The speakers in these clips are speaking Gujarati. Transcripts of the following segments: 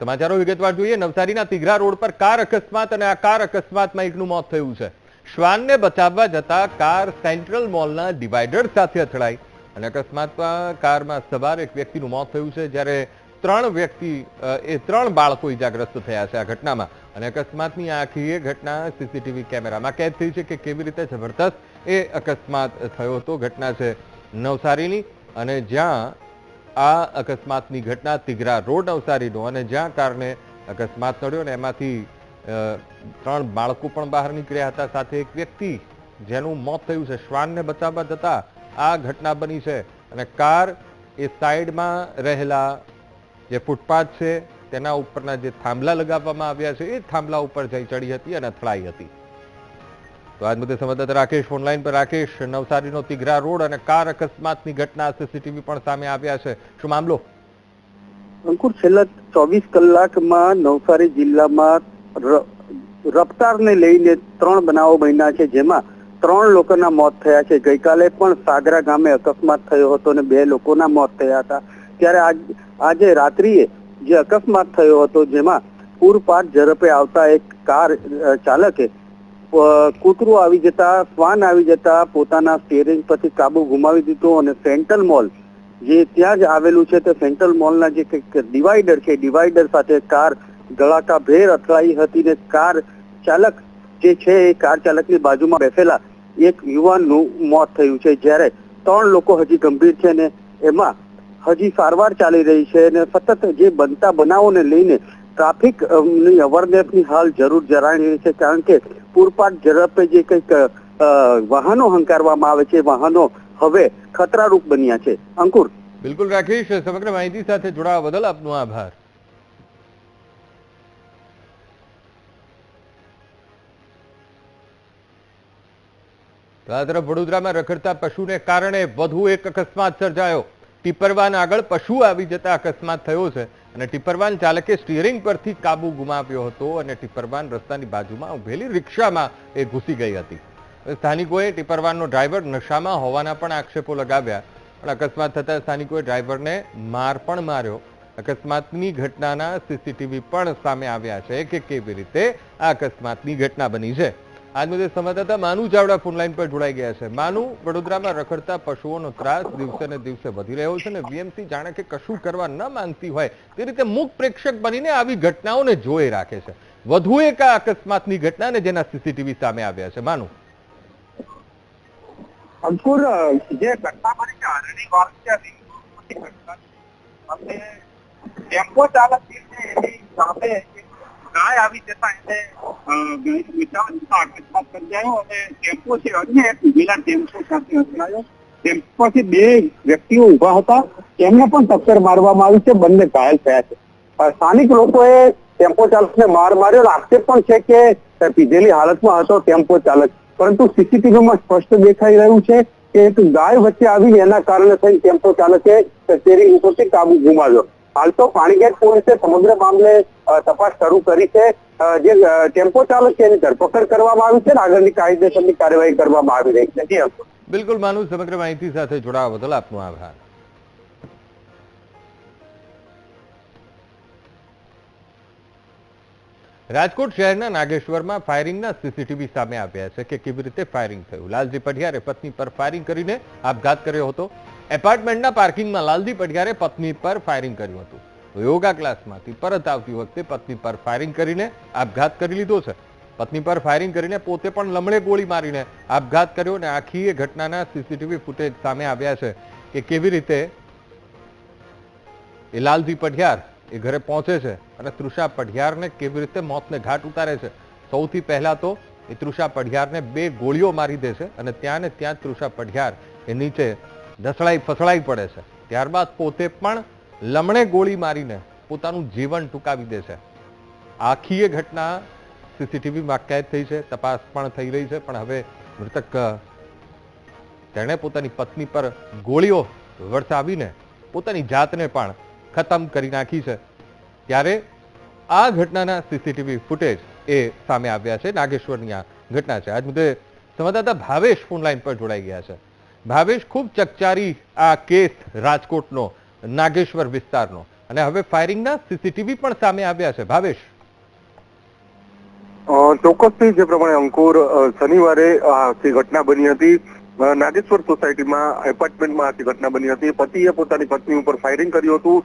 સમાચારો વિગતવાર જોઈએ. નવસારીના તિઘરા રોડ પર કાર અકસ્માત અને આ કાર અકસ્માતમાં એકનું મોત થયું છે. શ્વાનને બચાવવા જતા કાર સેન્ટ્રલ મોલના ડિવાઈડર સાથે અથડાઈ અને અકસ્માતમાં કારમાં સવાર એક વ્યક્તિનું મોત થયું છે, જ્યારે ત્રણ વ્યક્તિ એ ત્રણ બાળકો ઇજાગ્રસ્ત થયા છે આ ઘટનામાં. અને અકસ્માતની આખી એ ઘટના સીસીટીવી કેમેરામાં કેદ થઈ છે કે કેવી રીતે જબરદસ્ત એ અકસ્માત થયો હતો. ઘટના છે નવસારીની અને જ્યાં આ અકસ્માતની ઘટના તિઘરા રોડ નવસારીનો અને જ્યાં કારણે અકસ્માત નડ્યો ને એમાંથી ત્રણ બાળકો પણ બહાર નીકળ્યા હતા, સાથે એક વ્યક્તિ જેનું મોત થયું છે, શ્વાનને બચાવવા જતા આ ઘટના બની છે અને કાર એ સાઈડમાં રહેલા જે ફૂટપાથ છે, તેના ઉપરના જે થાંભલા લગાવવામાં આવ્યા છે, એ થાંભલા ઉપર જઈ ચડી હતી અને અથડાઈ હતી. તો આજ મુદ્દે સંવાદદાતા રાકેશ ફોનલાઈન પર. રાકેશ, નવસારીનો તિઘરા રોડ અને કાર અકસ્માતની ઘટના સીસીટીવી પણ સામે આવ્યા છે. શું મામલો? અંકુર, છેલ્લા ચોવીસ કલાકમાં નવસારી જિલ્લામાં રફતારને લઈને ત્રણ બનાવો બન્યા છે, જેમાં ત્રણ લોકોના મોત થયા છે. ગઈકાલે પણ સાગરા ગામે અકસ્માત થયો હતો અને બે લોકોના મોત થયા હતા. ત્યારે આજ, આજે રાત્રિએ જે અકસ્માત થયો હતો, જેમાં પૂરપાટ ઝડપે આવતા એક કાર ચાલકે કૂતરું આવી જતા, શ્વાન આવી જતા પોતાના સ્ટેરેજ પરથી કાબુ ગુમાવી દીધો અને સેન્ટ્રલ મોલ જે ત્યાં જ આવેલું છે તે સેન્ટ્રલ મોલના જે કંઈક ડિવાઈડર છે ડિવાઈડર સાથે કાર ગળાકા ભેર અથડાઈ હતી ને કાર ચાલક જે છે એ કાર ચાલકની બાજુમાં બેસેલા એક યુવાનનું મોત થયું છે, જ્યારે ત્રણ લોકો હજી ગંભીર છે ને એમાં હજી સારવાર ચાલી રહી છે અને સતત જે બનતા બનાવોને લઈને ટ્રાફિકની અવેરનેસની હાલ જરૂર જણાઈ રહી છે, કારણ કે પૂરપાટ ઝડપે જે કંઈક વાહનો હંકારવામાં આવે છે, વાહનો હવે ખતરારૂપ બન્યા છે. અંકુર. બિલકુલ રાકેશ, સમગ્ર માહિતી સાથે જોડાવા બદલ આપનો આભાર. આ તરફ વડોદરામાં રખડતા પશુને કારણે વધુ એક અકસ્માત સર્જાયો. ટીપરવાન આગળ પશુ આવી જતા અકસ્માત થયો છે. અને ટિપ્પરવાન ચાલકે સ્ટીયરિંગ પરથી કાબુ ગુમાવ્યો હતો અને ટિપ્પરવાન રસ્તાની બાજુમાં ઉભેલી રિક્ષામાં એ ઘૂસી ગઈ હતી. સ્થાનિકોએ ટિપ્પરવાનનો ડ્રાઈવર નશામાં હોવાના પણ આક્ષેપો લગાવ્યા, પણ અકસ્માત થતાં સ્થાનિકોએ ડ્રાઈવરને માર પણ માર્યો. અકસ્માતની ઘટનાના સીસીટીવી પણ સામે આવ્યા છે કે કેવી રીતે આ અકસ્માતની ઘટના બની છે. આજ મુદ્દે સંવાદદાતા માનુ ચાવડા ફોનલાઈન પર જોડાઈ ગયા છે. માનુ, વડોદરામાં રખડતા પશુઓનો ત્રાસ દિવસે ને દિવસે વધી રહ્યો છે ને વીએમસી જાણે કે કશું કરવા ન માંગતી હોય તે રીતે મૂક પ્રેક્ષક બનીને આવી ઘટનાઓને જોઈ રાખે છે. વધુ એક આ અકસ્માતની ઘટના ને જેના સીસીટીવી સામે આવ્યા છે. માનુ. અંકુર, જે ઘટના બની છે રિંગ અને ટેમ્પો ચાલક સામે ગાય આવી જતા અને ટેમ્પો છે, અન્ય એક ઉભેલા ટેમ્પો સાથે અથડાયો. ટેમ્પોથી બે વ્યક્તિઓ ઊભા હતા. તેમને પણ ટક્કર મારવામાં આવી છે, બંને ઘાયલ થયા છે. સ્થાનિક લોકોએ ટેમ્પો ચાલકને માર માર્યો. આક્ષેપ પણ છે કે પીધેલી હાલતમાં હતો, ટેમ્પો ચાલક. પરંતુ સીસીટીવીમાં સ્પષ્ટ દેખાઈ રહ્યું છે કે એક ગાય વચ્ચે આવી એના કારણે થઈ ટેમ્પો ચાલકે સ્ટેરિંગ ઉપરથી કાબુ ગુમાવ્યો. હાલ તો પાણીગેટ પોલીસે સમગ્ર મામલે તપાસ શરૂ કરી છે. જે ટેમ્પો ચાલક છે, એની ધરપકડ કરવામાં આવી છે આગળની કાયદેસરની કાર્યવાહી કરવામાં આવી રહી છે. બિલકુલ માનુ સમગ્ર માહિતી સાથે જોડાવા બદલ આપનો આભાર. રાજકોટ શહેરના નાગેશ્વરમાં ફાયરિંગના સીસીટીવી સામે આવ્યા છે કે કેવી રીતે ફાયરિંગ થયું? લાલજી પઢિયારે પત્ની પર ફાયરિંગ કરીને આપઘાત કર્યો હતો. એપાર્ટમેન્ટના પાર્કિંગમાં લાલજી પટગારે પત્ની પર ફાયરિંગ કર્યું હતું. યોગા ક્લાસમાંથી પરત આવતી વખતે પત્ની પર ફાયરિંગ કરીને આપઘાત કરી લીધો છે. પત્ની પર ફાયરિંગ કરીને પોતે પણ લમણે ગોળી મારીને આપઘાત કર્યો અને આખી એ ઘટનાના સીસીટીવી ફૂટેજ સામે આવ્યા છે કે કેવી રીતે એ લાલજી પઢિયાર એ ઘરે પહોંચે છે અને તૃષા પઢિયારને કેવી રીતે મોતને ઘાટ ઉતારે છે. સૌથી પહેલા તો એ તૃષા પઢિયારને બે ગોળીઓ મારી દે છે અને ત્યાં ને ત્યાં તૃષા પઢિયાર એ નીચે ઢસડાઈ ફસડાઈ પડે છે. ત્યારબાદ પોતે પણ લમણે ગોળી મારીને પોતાનું જીવન ટૂંકાવી દે છે. આખી એ ઘટના સીસીટીવીમાં કેદ થઈ છે, તપાસ પણ થઈ રહી છે, પણ હવે મૃતક તેણે પોતાની પત્ની પર ગોળીઓ વરસાવીને પોતાની જાતને પણ ખતમ કરી નાખી છે. ત્યારે આ ઘટનાના સીસીટીવી ફૂટેજ એ સામે આવ્યા છે. નાગેશ્વરની આ ઘટના છે. આજ મુદ્દે સંવાદદાતા ભાવેશ ફોનલાઈન પર જોડાઈ ગયા છે. ભાવેશ ખૂબ ચકચારી આ કેસ રાજકોટનો, નાગેશ્વર વિસ્તારનો. અને હવે ફાયરિંગના સીસીટીવી પણ સામે આવ્યા છે. ભાવેશ. ચોક્કસથી જે પ્રમાણે અંકુર શનિવારે આખી ઘટના બની હતી નાગેશ્વર સોસાયટીમાં, એપાર્ટમેન્ટમાં આખી ઘટના બની હતી. પતિએ પોતાની પત્ની ઉપર ફાયરિંગ કર્યું હતું.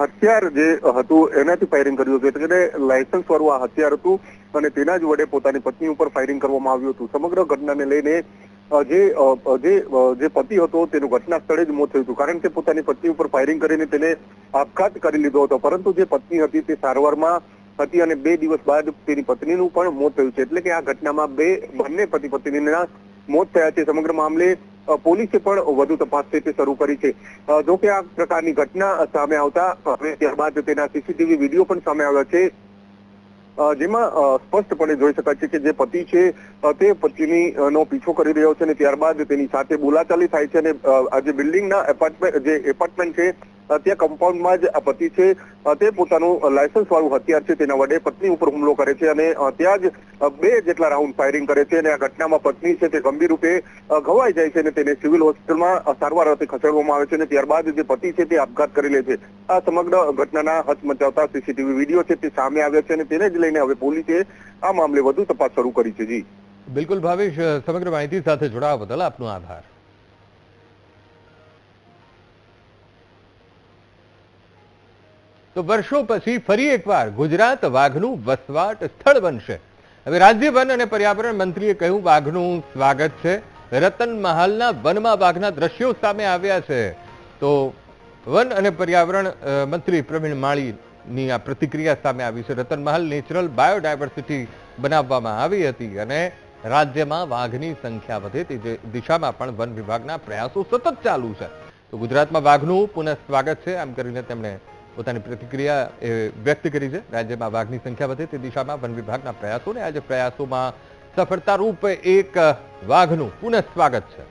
હથિયાર જે હતું, એનાથી ફાયરિંગ કર્યું હતું. એટલે કે લાયસન્સ વાળું આ હથિયાર હતું. અને તેના જ વડે પોતાની પત્ની ઉપર ફાયરિંગ કરવામાં આવ્યું હતું. સમગ્ર ઘટનાને લઈને જે જે જે પતિ હતો તેનું ઘટના સ્થળે જ મોત થયું હતું. કારણ કે પોતાની પત્ની ઉપર ફાયરિંગ કરીને તેને આપઘાત કરી લીધો હતો. પરંતુ જે પત્ની હતી તે સારવારમાં હતી અને બે દિવસ બાદ તેની પત્નીનું પણ મોત થયું છે. એટલે કે આ ઘટનામાં બે બંને પતિ પત્નીના મોત થયા છે. સમગ્ર મામલે પોલીસે પણ વધુ તપાસ છે તે શરૂ કરી છે. જો કે આ પ્રકારની ઘટના સામે આવતા, હવે ત્યારબાદ તેના સીસીટીવી વીડિયો પણ સામે આવ્યા છે. જેમાં સ્પષ્ટપણે જોઈ શકાય છે કે જે પતિ છે તે પત્ની નો પીછો કરી રહ્યો છે અને ત્યારબાદ તેની સાથે બોલાચાલી થાય છે અને આ જે બિલ્ડિંગના એપાર્ટમેન્ટ જે એપાર્ટમેન્ટ છે ત્યાં કમ્પાઉન્ડમાં જ પતિ છે. તે પોતાનું લાયસન્સ વાળું હથિયાર છે. તેના વડે પત્ની ઉપર હુમલો કરે છે અને ત્યાં જ બે જેટલા રાઉન્ડ ફાયરિંગ કરે છે અને આ ઘટનામાં પત્ની છે તે ગંભીર રૂપે ઘવાઈ જાય છે અને તેને સિવિલ હોસ્પિટલમાં સારવાર અર્થે ખસેડવામાં આવે છે અને ત્યારબાદ જે પતિ છે તે આપઘાત કરી લે છે. આ સમગ્ર ઘટનાના હચમચાવતા સીસીટીવી વીડિયો છે તે સામે આવ્યા છે અને તેને જ લઈને હવે પોલીસે આ મામલે વધુ તપાસ શરૂ કરી છે. જી. બિલકુલ ભાવેશ સમગ્ર માહિતી સાથે જોડાવા બદલ આપનો આભાર. તો વર્ષો પછી ફરી એકવાર ગુજરાત વાઘનું વસવાટ સ્થળ બનશે. હવે રાજ્ય વન અને પર્યાવરણ મંત્રીએ કહ્યું, વાઘનું સ્વાગત છે. રતન મહાલના વનમાં વાઘના દ્રશ્યો સામે આવ્યા છે. તો વન અને પર્યાવરણ મંત્રી પ્રવીણ માળીની આ પ્રતિક્રિયા સામે આવી છે. રતન મહાલ નેચરલ બાયોડાયવર્સિટી બનાવવામાં આવી હતી અને રાજ્યમાં વાઘની સંખ્યા વધે તે દિશામાં પણ વન વિભાગના પ્રયાસો સતત ચાલુ છે. તો ગુજરાતમાં વાઘનું પુનઃ સ્વાગત છે. આમ કરીને તેમણે પોતાની પ્રતિક્રિયા, એ, વ્યક્ત કરી છે. રાજ્યમાં વાઘની સંખ્યા વધે તે દિશામાં વન વિભાગના પ્રયાસો ને આજે પ્રયાસોમાં સફળતારૂપ એક વાઘનું પુનઃ સ્વાગત છે.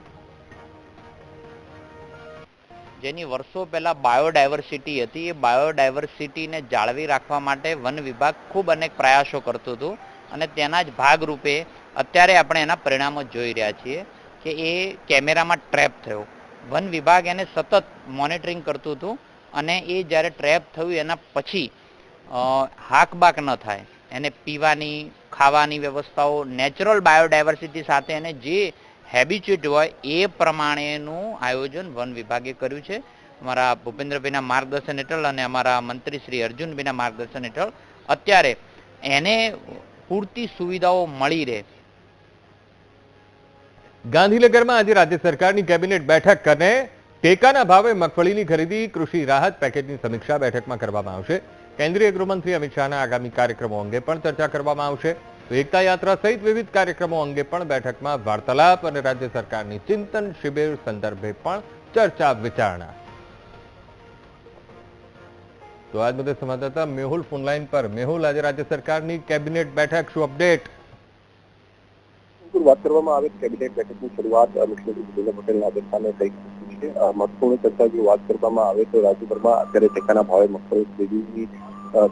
જેની વર્ષો પહેલા બાયોડાયવર્સિટી હતી, એ બાયોડાયવર્સિટીને જાળવી રાખવા માટે વન વિભાગ ખૂબ અનેક પ્રયાસો કરતું હતું અને તેના જ ભાગરૂપે અત્યારે આપણે એના પરિણામો જોઈ રહ્યા છીએ કે એ કેમેરામાં ટ્રેપ થયો. વન વિભાગ એને સતત મોનિટરિંગ કરતું હતું અને એ જ્યારે ટ્રેપ થયું એના પછી હાકબાક ન થાય. એને પીવાની, ખાવાની વ્યવસ્થાઓ નેચરલ બાયોડાયવર્સિટી સાથે એને જે હેબિચ્યુટ હોય એ પ્રમાણેનું આયોજન વન વિભાગે કર્યું છે. અમારા ભૂપેન્દ્રભાઈના માર્ગદર્શન હેઠળ અને અમારા મંત્રી શ્રી અર્જુનભાઈના માર્ગદર્શન હેઠળ અત્યારે એને પૂરતી સુવિધાઓ મળી રહે. ગાંધીનગરમાં આજે રાજ્ય સરકારની કેબિનેટ બેઠક અને ટેકાના ભાવે મગફળીની ખરીદી, કૃષિ રાહત પેકેજની સમીક્ષા બેઠકમાં કરવામાં આવશે. કેન્દ્રીય ગૃહમંત્રી અમિત શાહના આગામી કાર્યક્રમો અંગે પણ ચર્ચા કરવામાં આવશે. તો એકતા યાત્રા સહિત વિવિધ કાર્યક્રમો અંગે પણ બેઠકમાં વાર્તાલાપ અને રાજ્ય સરકારની ચિંતન શિબિર સંદર્ભે પણ ચર્ચા વિચારણા. તો આજ મુદ્દે સંવાદદાતા મેહુલ ફોનલાઈન પર. મેહુલ, આજે રાજ્ય સરકારની કેબિનેટ બેઠક, શું અપડેટ? વાત કરવામાં આવે, કેબિનેટ બેઠકની શરૂઆત મુખ્યમંત્રી ભૂપેન્દ્ર પટેલના અધ્યક્ષસ્થાને થઈ. છે અ, કરતા જો વાત કરવામાં આવે તો રાજ્યભરમાં અત્યારે ટેકાના ભાવે મગફળી ખરીદી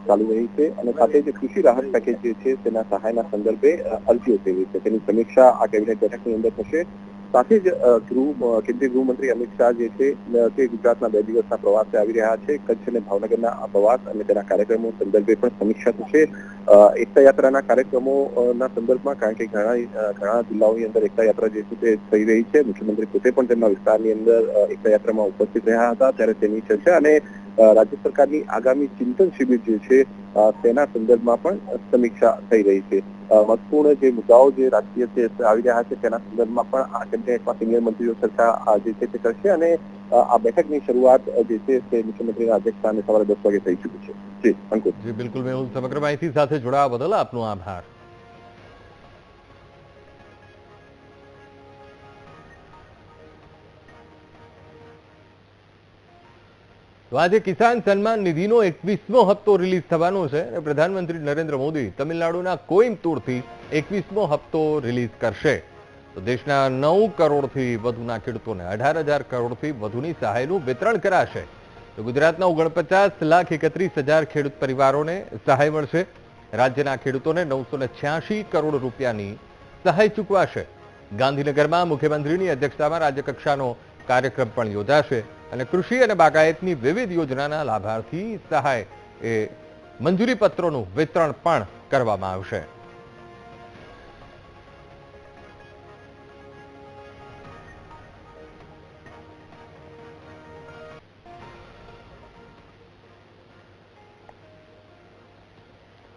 ચાલુ રહી છે અને સાથે જે કૃષિ રાહત પેકેજ જે છે તેના સહાયના સંદર્ભે અરજીઓ થઈ રહી છે. તેની સમીક્ષા આ કેબિનેટ બેઠકની અંદર થશે. સાથે જ ગૃહ કેન્દ્રીય ગૃહમંત્રી અમિત શાહ જે છે તે ગુજરાતના બે દિવસના પ્રવાસે આવી રહ્યા છે. કચ્છ અને ભાવનગરના પ્રવાસ અને તેના કાર્યક્રમો સંદર્ભે પણ સમીક્ષા થશે. એકતા યાત્રાના કાર્યક્રમોના સંદર્ભમાં કારણ કે ઘણા ઘણા જિલ્લાઓની અંદર એકતા યાત્રા જે છે તે થઈ રહી છે. મુખ્યમંત્રી પોતે પણ તેમના વિસ્તારની અંદર એકતા યાત્રામાં ઉપસ્થિત રહ્યા હતા, ત્યારે તેની ચર્ચા અને રાજ્ય સરકારની આગામી ચિંતન શિબિર જે છે તેના સંદર્ભમાં પણ સમીક્ષા થઈ રહી છે. મહત્વપૂર્ણ જે મુદ્દાઓ જે રાજકીય છે આવી રહ્યા છે, તેના સંદર્ભમાં પણ આ કેબિનેટમાં સિનિયર મંત્રીઓ ચર્ચા જે છે તે કરશે અને આ બેઠકની શરૂઆત જે છે તે મુખ્યમંત્રીના અધ્યક્ષસ્થાને સવારે દસ વાગે થઈ ચૂકી છે. જી અંકુર જી, બિલકુલ. મેહુલ, સમગ્ર માહિતી સાથે જોડાવા બદલ આપનો આભાર. તો આજે કિસાન સન્માન નિધિનો એકવીસમો હપ્તો રિલીઝ થવાનો છે અને પ્રધાનમંત્રી નરેન્દ્ર મોદી તમિલનાડુના કોઇમ્બતુરથી એકવીસમો હપ્તો રિલીઝ કરશે. તો દેશના નવ કરોડથી વધુના ખેડૂતોને અઢાર હજાર કરોડથી વધુની સહાયનું વિતરણ કરાશે. તો ગુજરાતના ઓગણપચાસ લાખ એકત્રીસ હજાર ખેડૂત પરિવારોને સહાય મળશે. રાજ્યના ખેડૂતોને નવસો છ્યાસી કરોડ રૂપિયાની સહાય ચૂકવાશે. ગાંધીનગરમાં મુખ્યમંત્રીની અધ્યક્ષતામાં રાજ્યકક્ષાનો કાર્યક્રમ પણ યોજાશે. અને કૃષિ અને બાગાયતની વિવિધ યોજનાના લાભાર્થી સહાય એ મંજૂરી પત્રોનું વિતરણ પણ કરવામાં આવશે.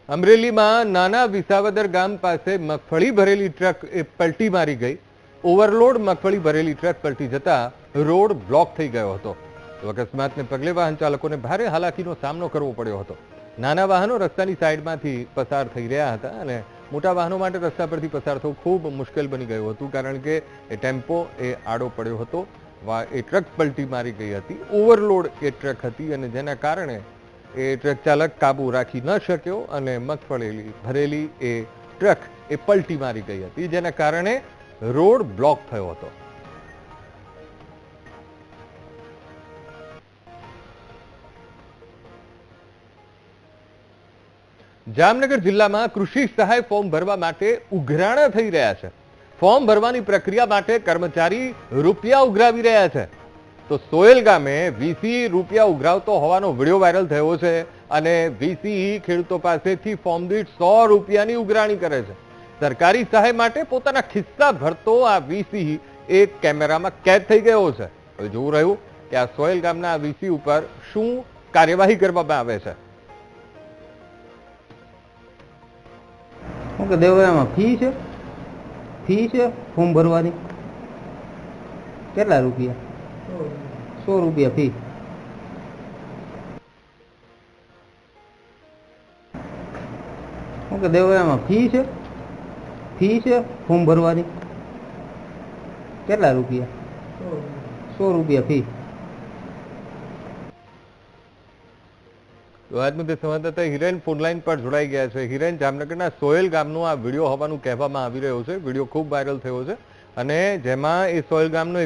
અમરેલીમાં નાના વિસાવદર ગામ પાસે મગફળી ભરેલી ટ્રક એ પલટી મારી ગઈ. ઓવરલોડ મગફળી ભરેલી ટ્રક પલટી જતા રોડ બ્લોક થઈ ગયો હતો. અકસ્માતને પગલે વાહન ચાલકોને ભારે હાલાકીનો સામનો કરવો પડ્યો હતો. નાના વાહનો રસ્તાની સાઈડમાંથી પસાર થઈ રહ્યા હતા અને મોટા વાહનો માટે રસ્તા પરથી પસાર થવું ખૂબ મુશ્કેલ બની ગયું હતું, કારણ કે એ ટેમ્પો એ આડો પડ્યો હતો. એ ટ્રક પલટી મારી ગઈ હતી. ઓવરલોડ એ ટ્રક હતી અને જેના કારણે એ ટ્રક ચાલક કાબુ રાખી ન શક્યો અને મગફળેલી, ભરેલી એ ટ્રક એ પલટી મારી ગઈ હતી, જેના કારણે રોડ બ્લોક થયો હતો. જામનગર જિલ્લામાં કૃષિ સહાય ફોર્મ ભરવા માટે ઉઘરાણા થઈ રહ્યા છે. ફોર્મ ભરવાની પ્રક્રિયા માટે કર્મચારી રૂપિયા ઉઘરાવી રહ્યા છે. તો સોયલ ગામે વીસી રૂપિયા ઉઘરાવતો હોવાનો વીડિયો વાયરલ થયો છે અને વીસી ખેડૂતો પાસેથી ફોર્મ દીઠ સો રૂપિયાની ઉઘરાણી કરે છે. સરકારી સહાય માટે પોતાના ખિસ્સા ભરતો આ વીસી એક કેમેરામાં કેદ થઈ ગયો છે. હવે જોવું રહ્યું કે આ સોયલ ગામના વીસી ઉપર શું કાર્યવાહી કરવામાં આવે છે. શું કે દેવરામાં ફી છે? ફી છે? ફોર્મ ભરવાની? કેટલા રૂપિયા? સો રૂપિયા ફી. શું કે દેવરામાં ફી છે? ફી છે? ફોર્મ ભરવાની? કેટલા રૂપિયા? સો રૂપિયા ફી. જોડાઈ ગયા છે. હિરેન, જામનગરના સોયલ ગામનો આ વીડિયો હોવાનું કહેવામાં આવી રહ્યો છે. વીડિયો ખૂબ વાયરલ થયો છે અને જેમાં એ સોયલ ગામનો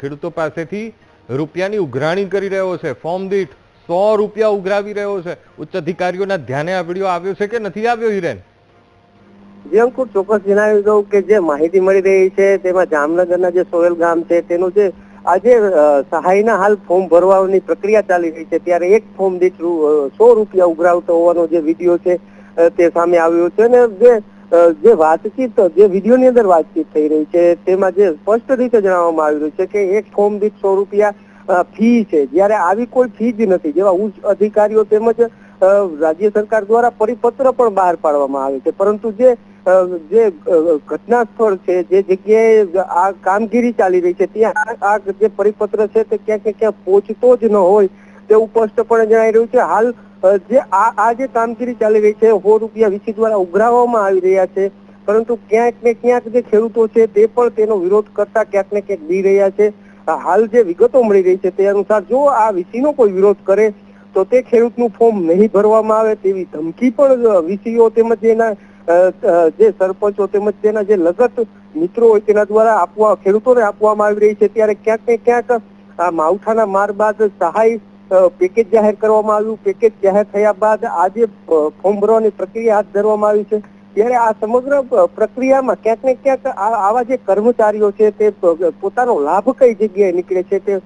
ખેડૂતો પાસેથી રૂપિયાની ઉઘરાણી કરી રહ્યો છે. ફોર્મ દીઠ સો રૂપિયા ઉઘરાવી રહ્યો છે. ઉચ્ચ અધિકારીઓના ધ્યાને આ વીડિયો આવ્યો છે કે નથી આવ્યો, હિરેન? જે ચોક્કસ જણાવી દઉં કે જે માહિતી મળી રહી છે, તેમાં જામનગરના જે સોયલ ગામ છે, તેનું જે આજે સહાયના હાલ ફોર્મ ભરવાની પ્રક્રિયા ચાલી રહી છે. ત્યારે એક ફોર્મ દીઠ સો રૂપિયા ઉઘરાવતો હોવાનો જે વીડિયો છે તે સામે આવ્યો છે. અને જે જે વાતચીત, જે વિડીયોની અંદર વાતચીત થઈ રહી છે, તેમાં જે સ્પષ્ટ રીતે જણાવવામાં આવી રહ્યું છે કે એક ફોર્મ દીઠ સો રૂપિયા ફી છે. જ્યારે આવી કોઈ ફી જ નથી, જેવા ઉચ્ચ અધિકારીઓ તેમજ રાજ્ય સરકાર દ્વારા પરિપત્ર પણ બહાર પાડવામાં આવે છે. પરંતુ જે જે ઘટના સ્થળ છે, જે જગ્યાએ આ કામગીરી ચાલી રહી છે, ત્યાં આ- જે પરિપત્ર છે તે ક્યાંક ક્યાં ક્યાં પહોંચતો જ ન હોય. તેવું સ્પષ્ટપણે જણાઈ રહ્યું છે, હાલ જે આ આ જે કામગીરી ચાલી રહી છે, સો રૂપિયા વીસી દ્વારા ઉઘરાવવામાં આવી રહ્યા છે. પરંતુ ક્યાંક ને ક્યાંક જે ખેડૂતો છે તે પણ તેનો વિરોધ કરતા ક્યાંક ને ક્યાંક બી રહ્યા છે. હાલ જે વિગતો મળી રહી છે તે અનુસાર જો આ વીસીનો કોઈ વિરોધ કરે, તો તે ખેડૂતનું ફોર્મ નહીં ભરવામાં આવે તેવી ધમકી પણ વીસીઓ તેમજ એના જે સરપંચો તેમજ તેના જે લગત મિત્રો હોય તેના દ્વારા આપવા, ખેડૂતોને આપવામાં આવી રહી છે. ત્યારે ક્યાંક ને ક્યાંક આ માવઠાના માર બાદ સહાય પેકેજ જાહેર કરવામાં આવ્યું. પેકેજ જાહેર થયા બાદ આજે ફોર્મ ભરવાની પ્રક્રિયા હાથ ધરવામાં આવી છે. ત્યારે આ સમગ્ર પ્રક્રિયામાં ક્યાંક ને ક્યાંક આવા જે કર્મચારીઓ છે તે પોતાનો લાભ કઈ જગ્યાએ નીકળે છે તે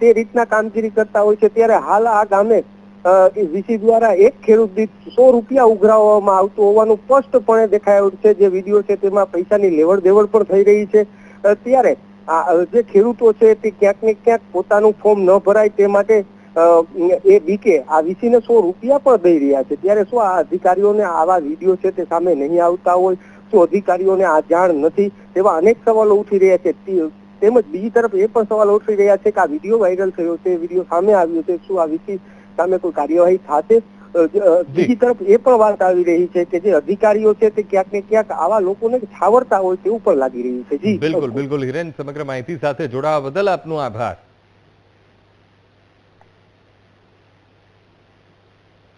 તે રીતના કામગીરી કરતા હોય છે. ત્યારે હાલ આ ગામે વીસી દ્વારા એક ખેડૂત દીઠ સો રૂપિયા ઉઘરાવવામાં આવતું હોવાનું સ્પષ્ટપણે દેખાયું છે. જે વીડિયો છે તેમાં પૈસાની લેવડ દેવડ પણ થઈ રહી છે. ત્યારે જે ખેડૂતો છે તે ક્યાંક ને ક્યાંક પોતાનું ફોર્મ ન ભરાય તે માટે એ બીકે આ વીસીને સો રૂપિયા પણ દઈ રહ્યા છે. ત્યારે શું આ અધિકારીઓને આવા વીડિયો છે તે સામે નહીં આવતા હોય? શું અધિકારીઓને આ જાણ નથી? તેવા અનેક સવાલો ઉઠી રહ્યા છે. તેમજ બીજી તરફ એ પણ સવાલ ઉઠી રહ્યા છે કે આ વીડિયો વાયરલ થયો છે, વીડિયો સામે આવ્યો છે. શું આ વીસી સામે કોઈ કાર્યવાહી થશે? બીજી તરફ એ પણ વાત આવી રહી છે કે જે અધિકારીઓ છે તે ક્યાંક ને ક્યાંક આવા લોકોને છાવરતા હોય તેવું પણ લાગી રહ્યું છે. જી. બિલકુલ બિલકુલ. હિરેન સમગ્ર માહિતી સાથે જોડાવા બદલ આપનો આભાર.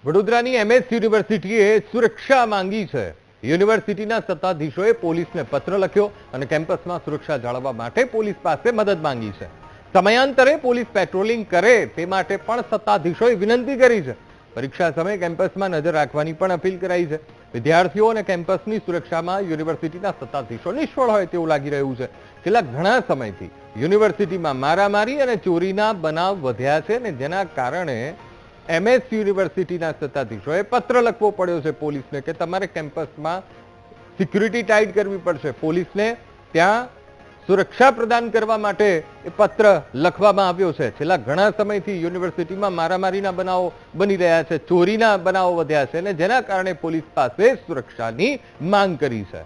વડોદરાની એમએસ યુનિવર્સિટીએ સુરક્ષા માંગી છે. યુનિવર્સિટીના સત્તાધીશોએ પોલીસને પત્ર લખ્યો અને કેમ્પસમાં સુરક્ષા જાળવવા માટે પોલીસ પાસે મદદ માંગી છે. સમયાંતરે પોલીસ પેટ્રોલિંગ કરે તે માટે પણ સત્તાધીશોએ વિનંતી કરી છે. પરીક્ષા સમયે કેમ્પસમાં નજર રાખવાની પણ અપીલ કરાઈ છે. વિદ્યાર્થીઓ અને કેમ્પસની સુરક્ષામાં યુનિવર્સિટીના સત્તાધીશો નિષ્ફળ હોય તેવું લાગી રહ્યું છે. છેલ્લા ઘણા સમયથી યુનિવર્સિટીમાં મારામારી અને ચોરીના બનાવ વધ્યા છે અને જેના કારણે એમએસ યુનિવર્સિટીના સત્તાધીશોએ પત્ર લખવો પડ્યો છે પોલીસને કે તમારે કેમ્પસમાં સિક્યુરિટી ટાઈટ કરવી પડશે. પોલીસને ત્યાં સુરક્ષા પ્રદાન કરવા માટે એ પત્ર લખવામાં આવ્યો છે. છેલ્લા ઘણા સમયથી યુનિવર્સિટીમાં મારામારીના બનાવો બની રહ્યા છે, ચોરીના બનાવો વધ્યા છે અને જેના કારણે પોલીસ પાસે સુરક્ષાની માંગ કરી છે.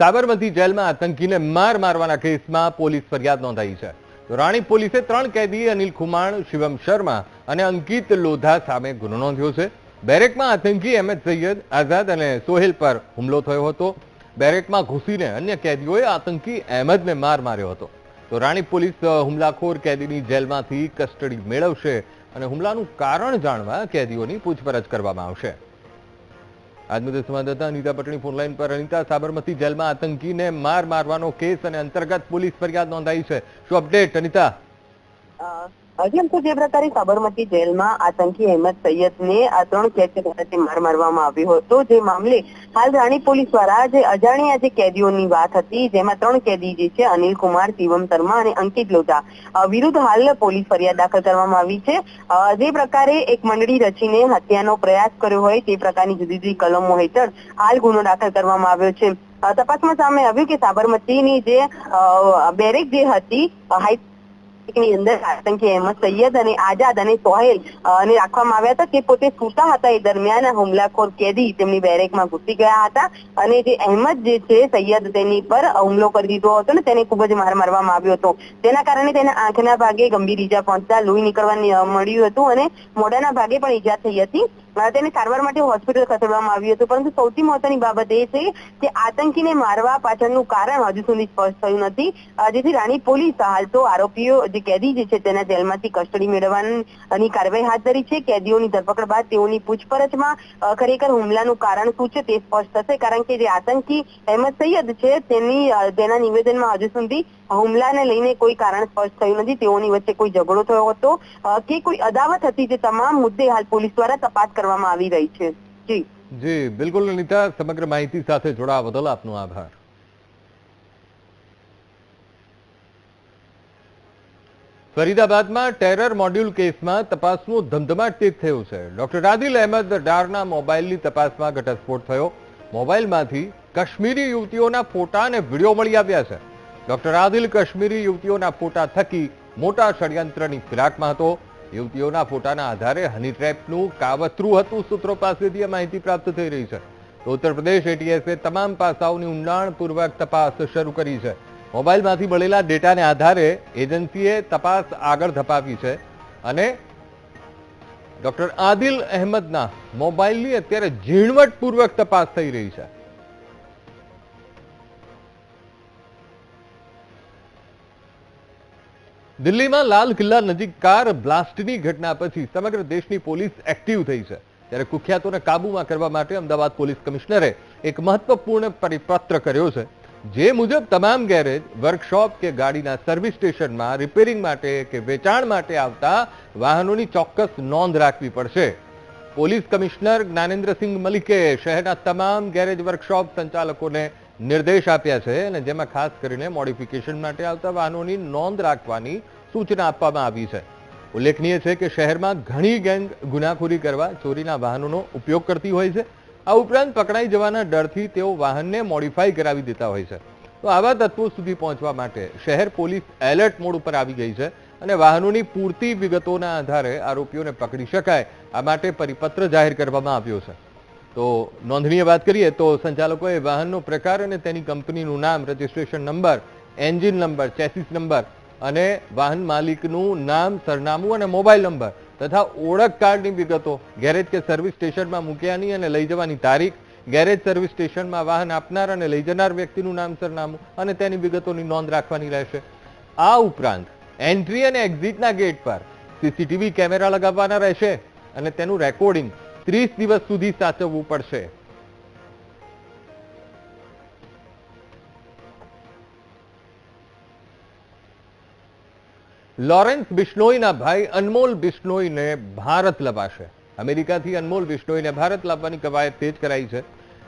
સાબરમતી જેલમાં આતંકીને માર મારવાના કેસમાં પોલીસ ફરિયાદ નોંધાઈ છે. રાણી પોલીસે ત્રણ કેદી અનિલ ખુમાણ, શિવમ શર્મા અને અંકિત લોધા સામે ગુનો નોંધ્યો છે. બેરેકમાં આતંકી અહેમદ સૈયદ આઝાદ અને સોહેલ પર હુમલો થયો હતો. બેરેકમાં ઘૂસીને અન્ય કેદીઓએ આતંકી અહેમદને માર માર્યો હતો. તો રાણી પોલીસ હુમલાખોર કેદીની જેલમાંથી કસ્ટડી મેળવશે અને હુમલાનું કારણ જાણવા કેદીઓની પૂછપરછ કરવામાં આવશે. આજ મુદ્દે સંવાદદાતા અનિતા પટણી ફોનલાઈન પર, અનિતા, સાબરમતી જેલમાં આતંકીને માર મારવાનો કેસ અને અંતર્ગત પોલીસ ફરિયાદ નોંધાઈ છે. શું અપડેટ, અનિતા? હજી જે સાબરમતી જેલમાં આતંકી અહેમદ સૈયદને આ ત્રણ કેદી દ્વારા માર મારવામાં આવ્યો હતો. જે મામલે હાલ રાણી પોલીસ દ્વારા જે અજાણ્યા જે કેદીઓની વાત હતી, જેમાં ત્રણ કેદી જે છે અનિલ શિવમ શર્મા અને અંકિત લોધા વિરુદ્ધ હાલ પોલીસ ફરિયાદ દાખલ કરવામાં આવી છે. જે પ્રકારે એક મંડળી રચીને હત્યાનો પ્રયાસ કર્યો હોય તે પ્રકારની જુદી જુદી કલમો હેઠળ હાલ ગુનો દાખલ કરવામાં આવ્યો છે. તપાસમાં સામે આવ્યું કે સાબરમતીની જે બેરેક જે હતી હાઈ ની અંદર આતંકી અહેમદ સૈયદ અને આઝાદ અને સોહેલ ને રાખવામાં આવ્યા હતા તે પોતે સૂતા હતા એ દરમિયાન હુમલાખોર કેદી તેમની બેરેકમાં ઘૂસી ગયા હતા અને જે અહેમદ જે છે, સૈયદ તેની પર હુમલો કરી દીધો હતો ને તેને ખૂબ જ માર મારવામાં આવ્યો હતો. તેના કારણે તેના આંખના ભાગે ગંભીર ઈજા પહોંચતા લોહી નીકળવાની મળ્યું હતું અને મોઢાના ભાગે પણ ઈજા થઈ હતી. તેને સારવાર માટે હોસ્પિટલ ખસેડવામાં આવ્યું હતું. પરંતુ સૌથી મહત્વની બાબત એ છે કે આતંકીને મારવા પાછળનું કારણ હજુ સુધી સ્પષ્ટ થયું નથી. જેથી રાણી પોલીસ હાલ તો આરોપીઓ જે કેદી જે છે તેના જેલમાંથી કસ્ટડી મેળવવાની કાર્યવાહી હાથ ધરી છે. કેદીઓની ધરપકડ બાદ તેઓની પૂછપરછમાં ખરેખર હુમલાનું કારણ શું છે તે સ્પષ્ટ થશે. કારણ કે જે આતંકી અહેમદ સૈયદ છે, તેની તેના નિવેદનમાં હજુ સુધી હુમલાને લઈને કોઈ કારણ સ્પષ્ટ થયું નથી. તેઓની વચ્ચે કોઈ ઝઘડો થયો હતો કે કોઈ અદાવત હતી જે તમામ મુદ્દે હાલ પોલીસ દ્વારા તપાસ કરવામાં આવી રહી છે. જી. જી, બિલકુલ અનિતા સમગ્ર માહિતી સાથે જોડાવા બદલ આપનો આભાર. ફરીદાબાદમાં ટેરર મોડ્યુલ કેસમાં તપાસનું ધમધમાટ તેજ થયું છે. ડોક્ટર આદિલ અહેમદ ડારના મોબાઈલની તપાસમાં ઘટસ્ફોટ થયો. મોબાઈલમાંથી કાશ્મીરી યુવતીઓના ફોટા અને વીડિયો મળી આવ્યા છે. ડોક્ટર આદિલ કશ્મીરી યુવતીઓના ફોટા થકી મોટા ષડયંત્રની ફિરાકમાં હતો. યુવતીઓના ફોટાના આધારે હની ટ્રેપનું કાવતરું હતું સૂત્રો પાસેથી માહિતી પ્રાપ્ત થઈ રહી છે. તો ઉત્તર પ્રદેશ એટીએસે તમામ પાસાઓની ઊંડાણપૂર્વક તપાસ શરૂ કરી છે. મોબાઈલમાંથી મળેલા ડેટાને આધારે એજન્સીએ તપાસ આગળ ધપાવી છે અને ડોક્ટર આદિલ અહેમદના મોબાઈલની અત્યારે ઝીણવટપૂર્વક તપાસ થઈ રહી છે. દિલ્હીમાં લાલ કિલ્લા નજીક કાર બ્લાસ્ટની ઘટના પછી સમગ્ર દેશની પોલીસ એક્ટિવ થઈ છે. ત્યારે કુખ્યાતોને કાબૂમાં કરવા માટે અમદાવાદ પોલીસ કમિશનરે એક મહત્વપૂર્ણ પરિપત્ર કર્યો છે, જે મુજબ તમામ ગેરેજ, વર્કશોપ કે ગાડીના સર્વિસ સ્ટેશનમાં રિપેરિંગ માટે કે વેચાણ માટે આવતા વાહનોની ચોક્કસ નોંધ રાખવી પડશે. પોલીસ કમિશનર જ્ઞાનેન્દ્રસિંહ મલિકે શહેરના તમામ ગેરેજ વર્કશોપ સંચાલકોને નિર્દેશ આપ્યા છે અને જેમાં ખાસ કરીને મોડિફિકેશન માટે આવતા વાહનોની નોંધ રાખવાની સૂચના આપવામાં આવી છે. ઉલ્લેખનીય છે કે શહેરમાં ઘણી ગેંગ ગુનાખોરી કરવા ચોરીના વાહનોનો ઉપયોગ કરતી હોય છે. આ ઉપરાંત પકડાઈ જવાના ડરથી તેઓ વાહનને મોડિફાઈ કરાવી દેતા હોય છે. તો આવા તત્વો સુધી પહોંચવા માટે શહેર પોલીસ એલર્ટ મોડ ઉપર આવી ગઈ છે અને વાહનોની પૂરતી વિગતોના આધારે આરોપીઓને પકડી શકાય. આ માટે પરિપત્ર જાહેર કરવામાં આવ્યો છે. તો નોંધનીય વાત કરીએ તો સંચાલકોએ વાહનનો પ્રકાર અને તેની કંપનીનું નામ registration number engine number chassis number અને વાહન માલિકનું નામ, સરનામું અને મોબાઈલ નંબર તથા ઓળખ કાર્ડની વિગતો, ગેરેજ કે સર્વિસ સ્ટેશનમાં મૂક્યાની અને લઈ જવાની તારીખ, ગેરેજ સર્વિસ સ્ટેશનમાં વાહન આપનાર અને લઈ જનાર વ્યક્તિનું નામ, સરનામું અને તેની વિગતોની નોંધ રાખવાની રહેશે. આ ઉપરાંત એન્ટ્રી અને એક્ઝિટના ગેટ પર સીસીટીવી કેમેરા લગાવવાના રહેશે અને તેનું રેકોર્ડિંગ ત્રીસ દિવસ સુધી સાચવવું પડશે. લોરેન્સ બિશ્નોઈના ભાઈ અનમોલ બિશ્નોઈને ભારત લવાશે. અમેરિકાથી અનમોલ બિશ્નોઈને ભારત લાવવાની કવાયત તેજ કરાઈ છે.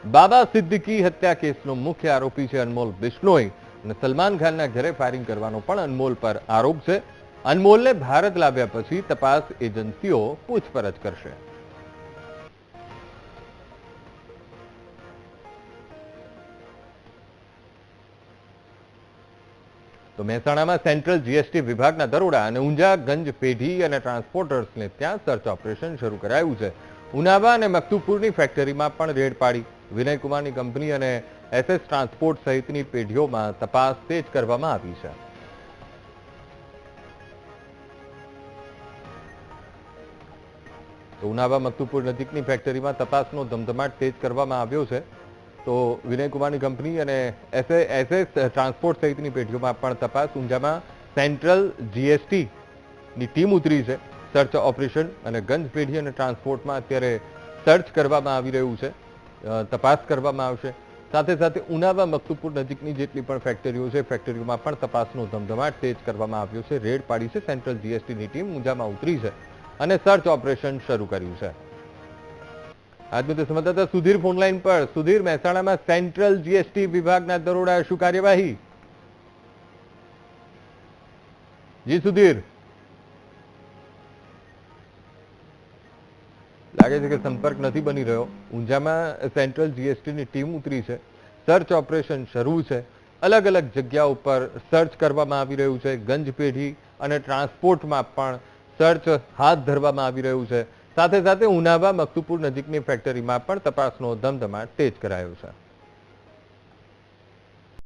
બાબા સિદ્દીકી હત્યા કેસનો મુખ્ય આરોપી છે અનમોલ બિશ્નોઈ અને સલમાન ખાનના ઘરે ફાયરિંગ કરવાનો પણ અનમોલ પર આરોપ છે. અનમોલને ભારત લાવ્યા પછી તપાસ એજન્સીઓ પૂછપરછ કરશે. તો મહેસાણામાં સેન્ટ્રલ જીએસટી વિભાગના દરોડા અને ઊંઝા ગંજ પેઢી અને ટ્રાન્સપોર્ટર્સને ત્યાં સર્ચ ઓપરેશન શરૂ કરાયું છે. ઉનાવા અને મકતુપુરની ફેક્ટરીમાં પણ રેડ પાડી. વિનયકુમારની કંપની અને એસએસ ટ્રાન્સપોર્ટ સહિતની પેઢીઓમાં તપાસ તેજ કરવામાં આવી છે. ઉનાવા મકતુપુર નજીકની ફેક્ટરીમાં તપાસનો ધમધમાટ તેજ કરવામાં આવ્યો છે. તો વિનયકુમારની કંપની અને એસએ એસએસ ટ્રાન્સપોર્ટ સહિતની પેઢીઓમાં પણ તપાસ. ઊંઝામાં સેન્ટ્રલ જીએસટીની ટીમ ઉતરી છે. સર્ચ ઓપરેશન અને ગંજ પેઢી અને ટ્રાન્સપોર્ટમાં અત્યારે સર્ચ કરવામાં આવી રહ્યું છે. તપાસ કરવામાં આવશે. સાથે સાથે ઉનાવા મકતુપુર નજીકની જેટલી પણ ફેક્ટરીઓ છે, ફેક્ટરીઓમાં પણ તપાસનો ધમધમાટ તેજ કરવામાં આવ્યો છે. રેડ પાડી છે સેન્ટ્રલ જીએસટીની ટીમ ઊંઝામાં ઉતરી છે અને સર્ચ ઓપરેશન શરૂ કર્યું છે. આજ મુદ્દે સંવાદદાતા સુધીર ફોનલાઈન પર. સુધીર, મહેસાણામાં સેન્ટ્રલ જીએસટી વિભાગના દરોડા શું કાર્યવાહી? જી, સુધીર. લાગે છે કે સંપર્ક નથી બની રહ્યો. ઊંઝામાં સેન્ટ્રલ જીએસટીની ટીમ ઉતરી છે. સર્ચ ઓપરેશન શરૂ છે. અલગ અલગ જગ્યા ઉપર સર્ચ કરવામાં આવી રહ્યું છે. ગંજ પેઢી અને ટ્રાન્સપોર્ટમાં પણ સર્ચ હાથ ધરવામાં આવી રહ્યું છે. સાથે સાથે ઉનાવા મકતુપુર નજીકની ફેક્ટરીમાં પણ તપાસનો ધમધમાટ તેજ કરાયો છે.